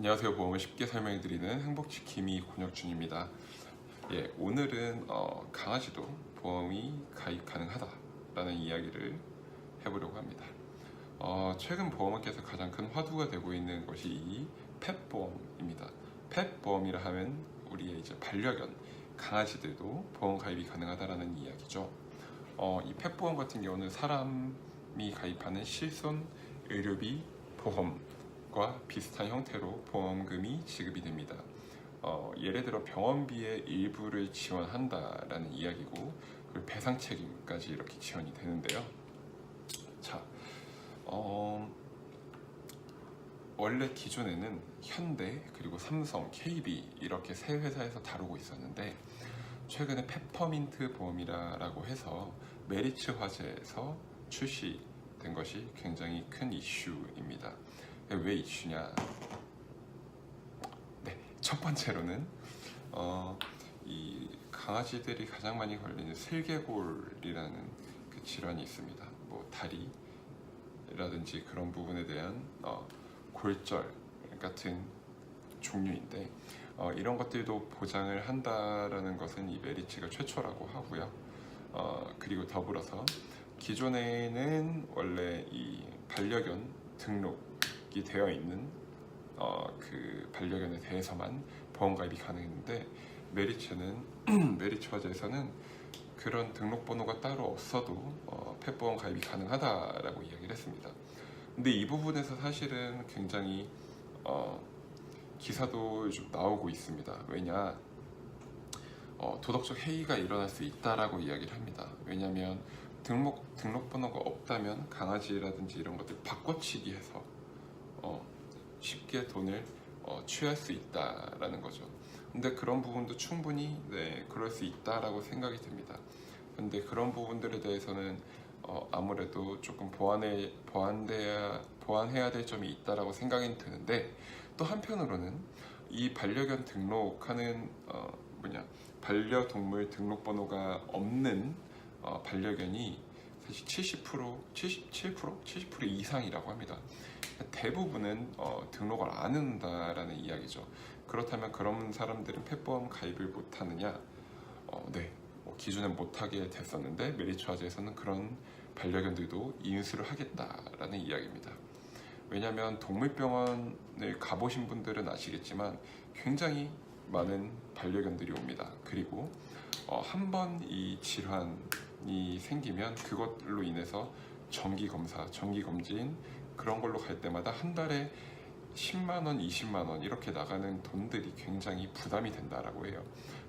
안녕하세요. 보험을 쉽게 설명해 드리는 행복지킴이 권혁준입니다. 예, 오늘은 어, 강아지도 보험이 가입 가능하다라는 이야기를 해보려고 합니다. 어, 최근 보험업계에서 가장 큰 화두가 되고 있는 것이 이 펫보험입니다. 펫보험이라 하면 우리의 이제 반려견 강아지들도 보험 가입이 가능하다라는 이야기죠. 어, 이 펫보험 같은 경우는 사람이 가입하는 실손 의료비 보험 과 비슷한 형태로 보험금이 지급이 됩니다. 어, 예를 들어 병원비의 일부를 지원한다라는 이야기고 그리고 배상 책임까지 이렇게 지원이 되는데요. 자, 어, 원래 기존에는 현대 그리고 삼성, KB 이렇게 세 회사에서 다루고 있었는데 최근에 페퍼민트 보험이라고 해서 메리츠 화재에서 출시된 것이 굉장히 큰 이슈입니다. 왜 이슈냐? 네, 첫 번째로는 어, 이 강아지들이 가장 많이 걸리는 슬개골이라는 그 질환이 있습니다. 뭐 다리라든지 그런 부분에 대한 어, 골절 같은 종류인데 어, 이런 것들도 보장을 한다라는 것은 이 메리츠가 최초라고 하고요. 어, 그리고 더불어서 기존에는 원래 이 반려견 등록 이 되어 있는 어, 그 반려견에 대해서만 보험 가입이 가능했는데 메리츠는 메리츠 화재에서는 그런 등록번호가 따로 없어도 어, 펫보험 가입이 가능하다라고 이야기를 했습니다. 근데 이 부분에서 사실은 굉장히 어, 기사도 요즘 나오고 있습니다. 왜냐 어, 도덕적 해이가 일어날 수 있다라고 이야기를 합니다. 왜냐하면 등록 등록번호가 없다면 강아지라든지 이런 것들 바꿔치기 해서 어, 쉽게 돈을 어, 취할 수 있다라는 거죠. 근데 그런 부분도 충분히 네 그럴 수 있다라고 생각이 듭니다. 근데 그런 부분들에 대해서는 어, 아무래도 조금 보완해 보완돼야 보완해야 될 점이 있다라고 생각이 드는데 또 한편으로는 이 반려견 등록하는 어, 뭐냐 반려동물 등록번호가 없는 어, 반려견이 사실 70% 77% 70% 이상이라고 합니다. 대부분은 어, 등록을 안 한다라는 이야기죠. 그렇다면 그런 사람들은 펫보험 가입을 못하느냐? 어, 네, 뭐 기존에 못하게 됐었는데 메리츠 화재에서는 그런 반려견들도 인수를 하겠다라는 이야기입니다. 왜냐하면 동물병원을 가보신 분들은 아시겠지만 굉장히 많은 반려견들이 옵니다. 그리고 어, 한번 이 질환이 생기면 그것로 인해서 정기 검사, 정기 검진 그런 걸로 갈 때마다 한 달에 10만 원, 20만 원 이렇게 나가는 돈들이 굉장히 부담이 된다라고 해요.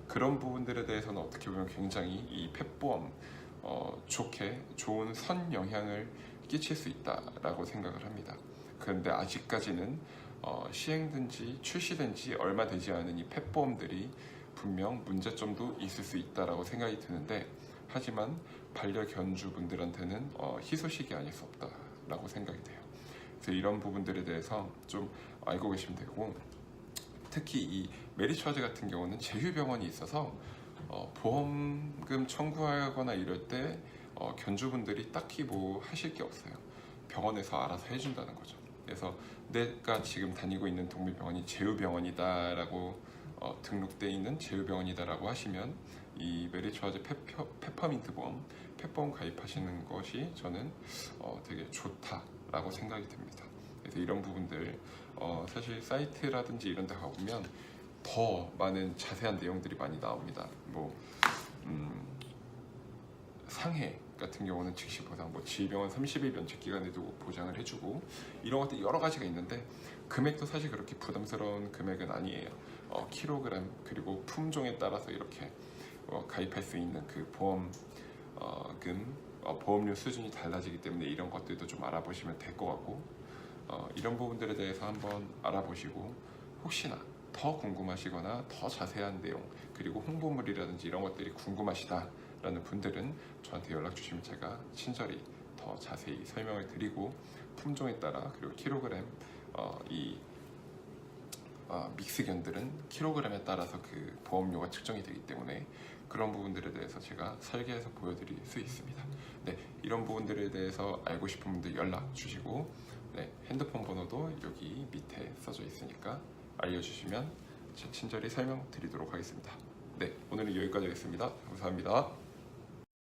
그런 부분들에 대해서는 어떻게 보면 굉장히 이 펫보험 어, 좋게 좋은 선 영향을 끼칠 수 있다라고 생각을 합니다. 그런데 아직까지는 어, 시행된 지 출시된 지 얼마 되지 않은 이 펫보험들이 분명 문제점도 있을 수 있다라고 생각이 드는데 하지만 반려견주분들한테는 어, 희소식이 아닐 수 없다라고 생각이 돼요. 그래서 이런 부분들에 대해서 좀 알고 계시면 되고 특히 이 메리츠 화재 같은 경우는 제휴병원이 있어서 어, 보험금 청구하거나 이럴 때 어, 견주분들이 딱히 뭐 하실 게 없어요. 병원에서 알아서 해준다는 거죠. 그래서 내가 지금 다니고 있는 동물병원이 제휴병원이다라고 어, 등록돼 있는 제휴병원이다라고 하시면 이 메리츠 화재 페퍼, 페퍼민트 보험, 펫보험 가입하시는 것이 저는 어, 되게 좋다 라고 생각이 듭니다. 그래서 이런 부분들 어, 사실 사이트라든지 이런 데 가보면 더 많은 자세한 내용들이 많이 나옵니다. 뭐 음, 상해 같은 경우는 즉시 보상, 뭐 질병은 30일 면책 기간에도 보장을 해주고 이런 것들 여러 가지가 있는데 금액도 사실 그렇게 부담스러운 금액은 아니에요. 어, 킬로그램 그리고 품종에 따라서 이렇게 어, 가입할 수 있는 그 보험금 어, 보험료 수준이 달라지기 때문에 이런 것들도 좀 알아보시면 될 것 같고 어, 이런 부분들에 대해서 한번 알아보시고 혹시나 더 궁금하시거나 더 자세한 내용 그리고 홍보물이라든지 이런 것들이 궁금하시다라는 분들은 저한테 연락 주시면 제가 친절히 더 자세히 설명을 드리고 품종에 따라 그리고 킬로그램 어, 이 어, 믹스견들은 킬로그램에 따라서 그 보험료가 측정이 되기 때문에 그런 부분들에 대해서 제가 설계해서 보여드릴 수 있습니다. 네, 이런 부분들에 대해서 알고 싶은 분들 연락 주시고 네, 핸드폰 번호도 여기 밑에 써져 있으니까 알려주시면 제 친절히 설명 드리도록 하겠습니다. 네, 오늘은 여기까지 하겠습니다. 감사합니다.